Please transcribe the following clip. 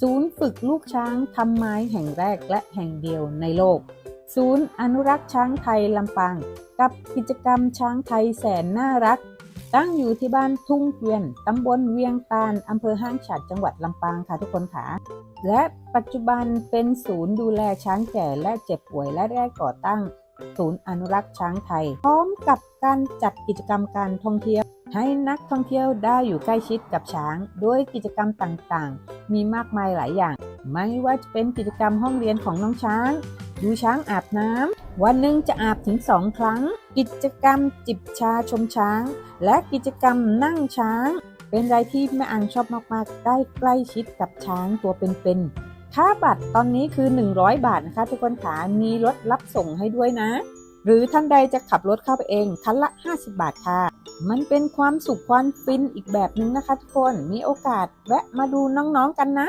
ศูนย์ฝึกลูกช้างทำไม้แห่งแรกและแห่งเดียวในโลก ศูนย์อนุรักษ์ช้างไทยลำปาง กับกิจกรรมช้างไทยแสนน่ารัก ตั้งอยู่ที่บ้านทุ่งเกวียนตำบลเวียงตาลอำเภอห้างฉัดจังหวัดลำปางค่ะทุกคนค่ะ และปัจจุบันเป็นศูนย์ดูแลช้างแก่และเจ็บป่วยและได้ก่อตั้ง ศูนย์อนุรักษ์ช้างไทย พร้อมกับการจัดกิจกรรมการท่องเที่ยว ให้นักท่องเที่ยวได้อยู่ใกล้ชิดกับช้างโดยกิจกรรมต่างๆ มีมากมายหลายอย่าง ไม่ว่าจะเป็นกิจกรรมห้องเรียนของน้องช้าง ดูช้างอาบน้ำ วันหนึ่งจะอาบถึงสองครั้ง กิจกรรมจิบชาชมช้าง และกิจกรรมนั่งช้าง เป็นอะไรที่แม่อังชอบมากๆ ได้ใกล้ชิดกับช้างตัวเป็นๆ ค่าบัตรตอนนี้คือ 100 บาทนะคะทุกคนขามีรถรับส่งให้ด้วยนะ หรือท่านใดจะขับรถเข้าไปเองคันละ 50 บาทค่ะ มันเป็นความสุขความฟินอีกแบบหนึ่งนะคะทุกคน มีโอกาสแวะมาดูน้องๆกันนะ